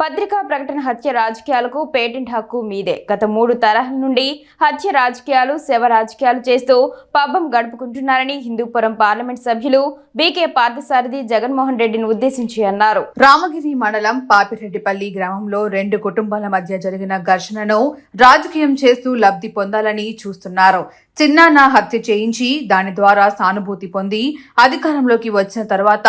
పత్రికా ప్రకటన హత్య రాజకీయాలకు పేటెంట్ హక్కు మీదే. గత మూడు తరహాల నుండి హత్య రాజకీయాలు శవ రాజకీయాలు చేస్తూ పబ్బం గడుపుకుంటున్నారని హిందూపురం పార్లమెంట్ సభ్యులు బీకే పార్థసారథి జగన్మోహన్ రెడ్డిని ఉద్దేశించి అన్నారు. రామగిరి మండలం పాపిరెడ్డిపల్లి గ్రామంలో రెండు కుటుంబాల మధ్య జరిగిన ఘర్షణను రాజకీయం చేస్తూ లబ్ధి పొందాలని చూస్తున్నారు. చిన్నాన్న హత్య చేయించి దాని ద్వారా సానుభూతి పొంది అధికారంలోకి వచ్చిన తర్వాత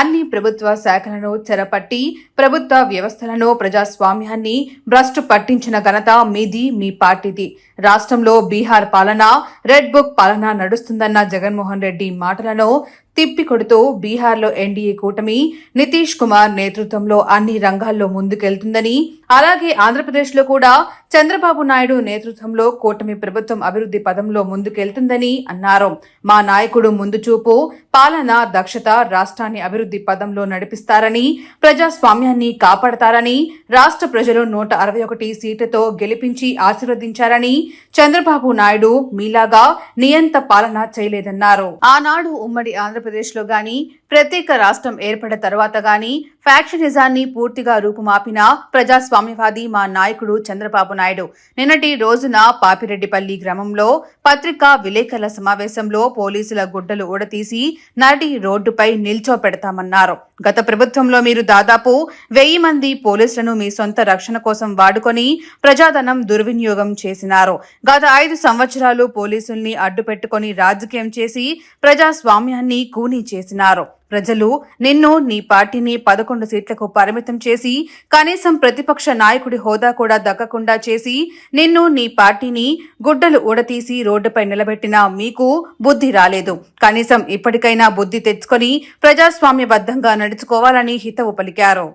అన్ని ప్రభుత్వ శాఖలను చెరపట్టి ప్రభుత్వ వ్యవస్థ వ్యవస్థలను ప్రజాస్వామ్యాన్ని భ్రష్టు పట్టించిన ఘనత మీది మీ పార్టీది. రాష్ట్రంలో బీహార్ పాలన రెడ్ బుక్ పాలన నడుస్తుందన్న జగన్మోహన్ రెడ్డి మాటలను తిప్పికొడుతూ బీహార్లో ఎన్డీఏ కూటమి నితీష్ కుమార్ నేతృత్వంలో అన్ని రంగాల్లో ముందుకెళ్తుందని అలాగే ఆంధ్రప్రదేశ్లో కూడా చంద్రబాబు నాయుడు నేతృత్వంలో కూటమి ప్రభుత్వం అభివృద్ధి పదంలో ముందుకెళ్తుందని అన్నారు. మా నాయకుడు ముందు చూపు పాలన దక్షత రాష్ట్రాన్ని అభివృద్ధి పదంలో నడిపిస్తారని ప్రజాస్వామ్యాన్ని కాపాడతారని రాష్ట్ర ప్రజలు నూట అరవై ఒకటి సీట్లతో గెలిపించి ఆశీర్వదించారని చంద్రబాబు నాయుడు మీలాగా నియంత పాలన చేయలేదన్నారు. ఆనాడు ఉమ్మడి ఆంధ్ర ఆంధ్రప్రదేశ్లో గాని ప్రత్యేక రాష్ట్రం ఏర్పడిన తర్వాత కానీ ఫ్యాక్షనిజాన్ని పూర్తిగా రూపుమాపిన ప్రజాస్వామ్యవాది మా నాయకుడు చంద్రబాబు నాయుడు. నిన్నటి రోజున పాపిరెడ్డిపల్లి గ్రామంలో పత్రికా విలేకరుల సమావేశంలో పోలీసుల గుడ్డలు ఊడతీసి నడి రోడ్డుపై నిల్చోపెడతామన్నారు గత ప్రభుత్వంలో మీరు దాదాపు వెయ్యి మంది పోలీసులను మీ సొంత రక్షణ కోసం వాడుకొని ప్రజాధనం దుర్వినియోగం చేసినారు. గత ఐదు సంవత్సరాలు పోలీసుల్ని అడ్డు పెట్టుకొని రాజకీయం చేసి ప్రజాస్వామ్యాన్ని కూనీ చేసినారు. ప్రజలు నిన్ను నీ పార్టీని పదకొండు సీట్లకు పరిమితం చేసి కనీసం ప్రతిపక్ష నాయకుడి హోదా కూడా దక్కకుండా చేసి నిన్ను నీ పార్టీని గుడ్డలు ఊడతీసి రోడ్డుపై నిలబెట్టిన మీకు బుద్ధి రాలేదు. కనీసం ఇప్పటికైనా బుద్ధి తెచ్చుకొని ప్రజాస్వామ్యబద్ధంగా నడుచుకోవాలని హితవు పలికారు.